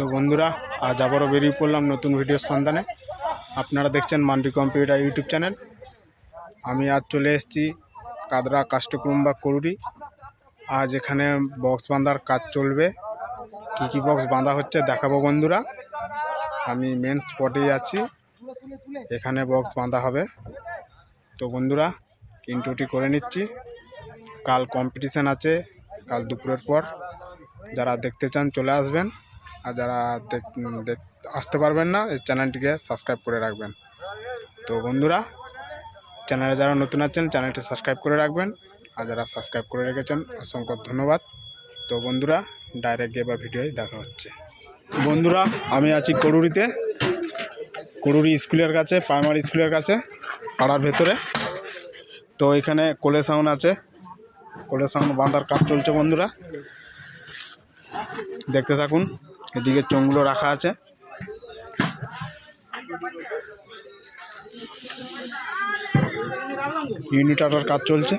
তো বন্ধুরা, আজ আবারও বেরিয়ে পড়লাম নতুন ভিডিওর সন্ধানে। আপনারা দেখছেন মান্ডি কম্পিউটার ইউটিউব চ্যানেল। আমি আজ চলে এসেছি কাদরা কাষ্টকুম্বা করুরি আজ এখানে বক্স বাঁধার কাজ চলবে। কী কী বক্স বাঁধা হচ্ছে দেখাবো বন্ধুরা। আমি মেন স্পটেই আছি। এখানে বক্স বাঁধা হবে। তো বন্ধুরা ইন্টুটি করে নিচ্ছি। কাল কম্পিটিশান আছে, কাল দুপুরের পর। যারা দেখতে চান চলে আসবেন। আর যারা আসতে পারবেন না, এই চ্যানেলটিকে সাবস্ক্রাইব করে রাখবেন। তো বন্ধুরা, চ্যানেলে যারা নতুন আছেন, চ্যানেলটি সাবস্ক্রাইব করে রাখবেন। আর যারা সাবস্ক্রাইব করে রেখেছেন, অসংখ্য ধন্যবাদ। তো বন্ধুরা ডাইরেক্ট গিয়ে বা ভিডিওয় দেখা হচ্ছে। বন্ধুরা, আমি আছি করুরিতে করুরি স্কুলের কাছে প্রাইমারি স্কুলের কাছে, পাড়ার ভেতরে। তো এখানে কোলে সাউন্ড আছে। কোলে সাউন্ড বাঁধার কাজ চলছে বন্ধুরা। দেখতে থাকুন। এদিকে চোঙগুলো রাখা আছে। ইউনিটাটার কাজ চলছে।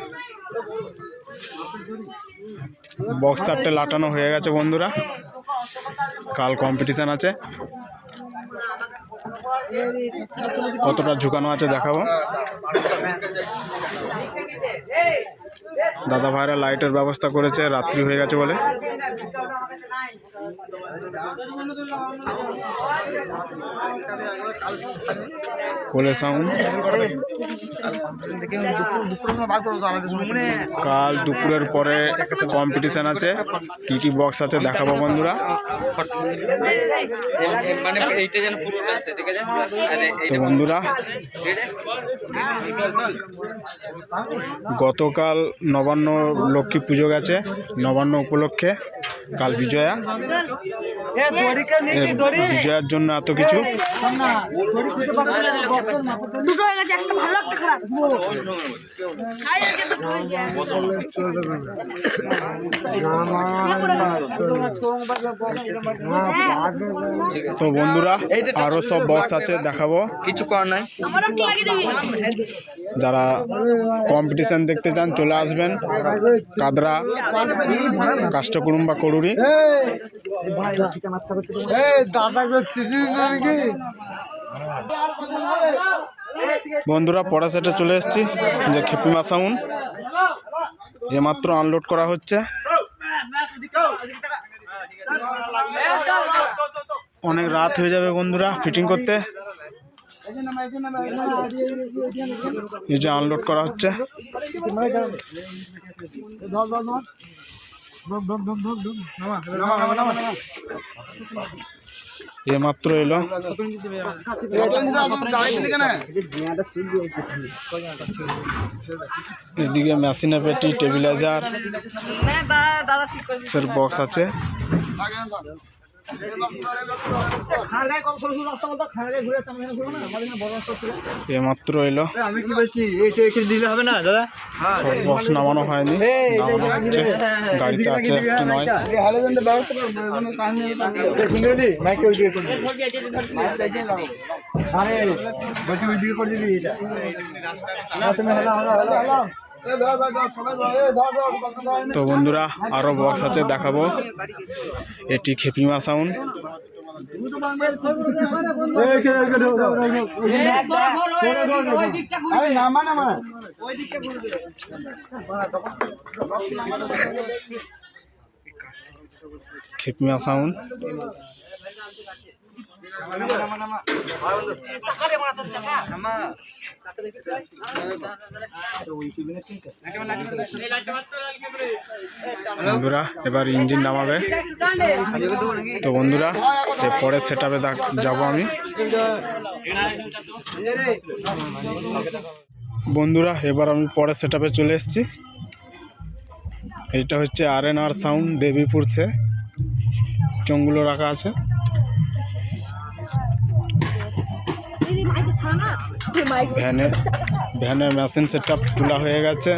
বক্স চারটে লাটানো হয়ে গেছে বন্ধুরা। কাল কম্পিটিশান আছে। কতটা ঝুঁকানো আছে দেখাবো। দাদা ভাইরা লাইটের ব্যবস্থা করেছে, রাত্রি হয়ে গেছে বলে। কোলে সাউন্ড কাল দুপুরের পরে কম্পিটিশান আছে। কি কি বক্স আছে দেখাবো বন্ধুরা? তো বন্ধুরা, গতকাল নবান্ন লক্ষ্মী পুজো গেছে, নবান্ন উপলক্ষে। কাল বিজয়া? বিজয়ার জন্য এত কিছু? দুটো হয়ে গেছে একটা ভালো একটা খারাপ। খাই আছে দুটো হয়ে গেছে। তো বন্ধুরা আরও সব বক্স আছে দেখাবো। কিছু করার নাই। যারা কম্পিটিশন দেখতে চান চলে আসবেন। কাদরা কাষ্টকুরুম্বা বন্ধুরা পড়া সেটে চলে এসেছি যে খেপিমা সাউন্ড এমাত্র আনলোড করা হচ্ছে অনেক রাত হয়ে যাবে বন্ধুরা ফিটিং করতে এই যে আনলোড করা হচ্ছে এমাত্র এলো এদিকে মেশিনে পেটি টেবিলাইজার বক্স আছে এমাত্র এলো। আমি কি বলছি? দিলে হবে না দাদা? বক্স নামানো হয়নি নামানো হচ্ছে। গাড়িতে আছে একটু নয়। শুনলি মাইকে ওই দিকে করবি। আরে বলছি ওই দিকে করে দিবি এটা। তো বন্ধুরা আরও বক্স আছে দেখাবো। এটি খেপিমা সাউন্ড নামা নামা খেপিমা সাউন্ড বন্ধুরা, এবার ইঞ্জিন নামাবে। তো বন্ধুরা এর পরের সেট আপে যাব আমি। বন্ধুরা, এবার আমি পরের সেট চলে এসেছি। এটা হচ্ছে R N R sound Debipur সে চোঙগুলো রাখা আছে। ভ্যানে ভ্যানে মেশিন সেট তোলা হয়ে গেছে।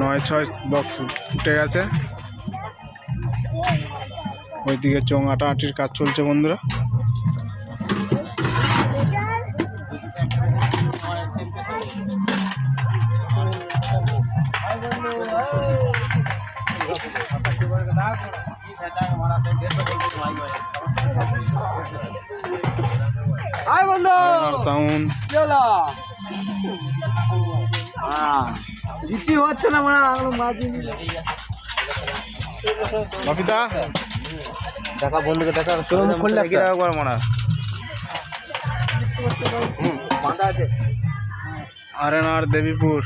নয়, ছয় বক্স উঠে গেছে। ওইদিকে চোং আটাআটির কাজ চলছে বন্ধুরা। আয় বন্ধু। সাউন্ড চলো জিতি হচ্ছে না মানে দেখা বন্ধুকে দেখা। তোর মুখ কি দেখা করে মনে আরে না দেবীপুর।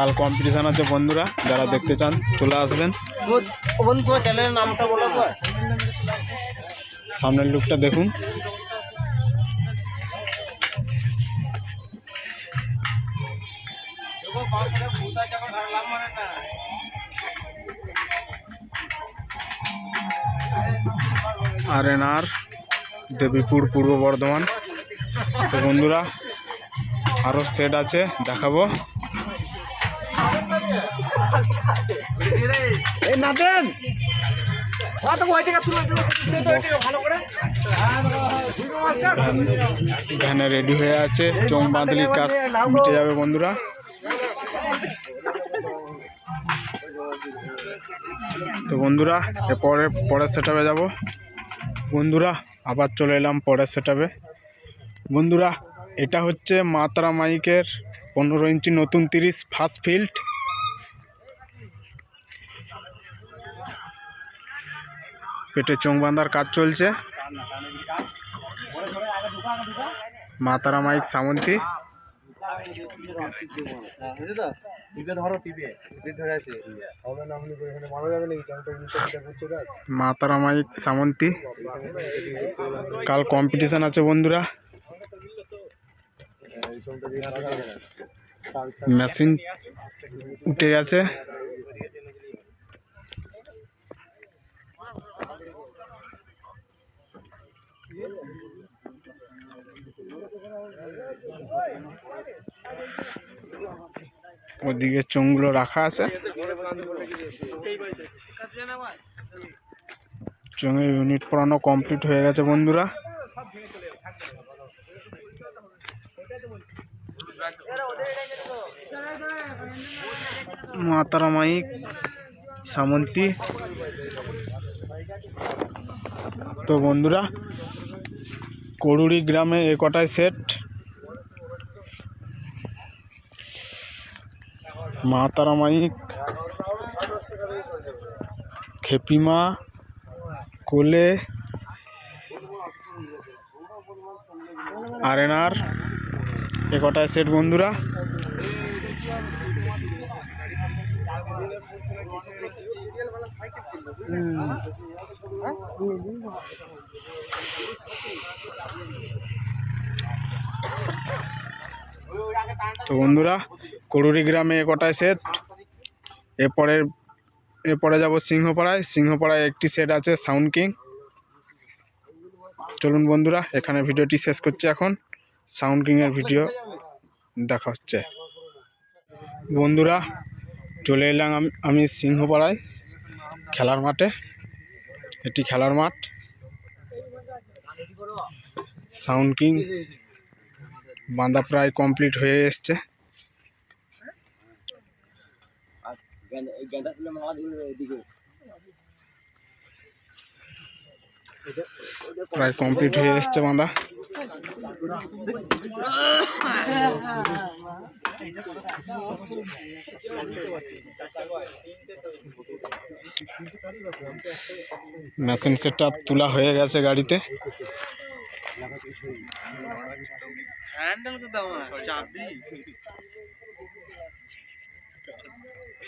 কাল কম্পিটিশান আছে বন্ধুরা যারা দেখতে চান চলে আসবেন। সামনের লুকটা দেখুন। আর এন আর দেবীপুর পূর্ব বর্ধমান। তো বন্ধুরা আরও সেট আছে দেখাবো। এই ভ্যান ভ্যানে রেডি হয়ে আছে চোং বাঁধলি কাজ মিটে যাবে বন্ধুরা। তো বন্ধুরা এরপরে পরের সেটাপে যাব। বন্ধুরা, আবার চলে এলাম পরের সেটাপে বন্ধুরা, এটা হচ্ছে মাতারা মাইকের পনেরো ইঞ্চি নতুন তিরিশ ফার্স্ট ফিল্ড পেটে চোং বাঁধার কাজ চলছে। মাতারা মাইক সামন্তী। মাতারা মাইক সামন্তী। কাল কম্পিটিশন আছে বন্ধুরা। মেশিন উঠে গেছে। ওদিকে চোঙগুলো রাখা আছে। চোঙের ইউনিট পড়ানো কমপ্লিট হয়ে গেছে বন্ধুরা। মাতারা মাইক সামন্তী। তো বন্ধুরা, করুড়ি গ্রামে এ কটায় সেট মা তারা মাইক খেপিমা কোলে আরেনার এ কটায় সেট বন্ধুরা? তো বন্ধুরা করুড়ি গ্রামে কটায় সেট এরপরে এরপরে যাব সিংহপাড়ায়। সিংহপাড়ায় একটি সেট আছে সাউন্ড কিং চলুন বন্ধুরা, এখানে ভিডিওটি শেষ করছি এখন। সাউন্ড কিংয়ের ভিডিও দেখা হচ্ছে। বন্ধুরা, চলে এলাম আমি সিংহপাড়ায়, খেলার মাঠে। এটি খেলার মাঠ। সাউন্ড কিং বাঁধা প্রায় কমপ্লিট হয়ে এসছে। প্রায় কমপ্লিট হয়ে এসছে বাঁধা মেশিন সেটটা তোলা হয়ে গেছে গাড়িতে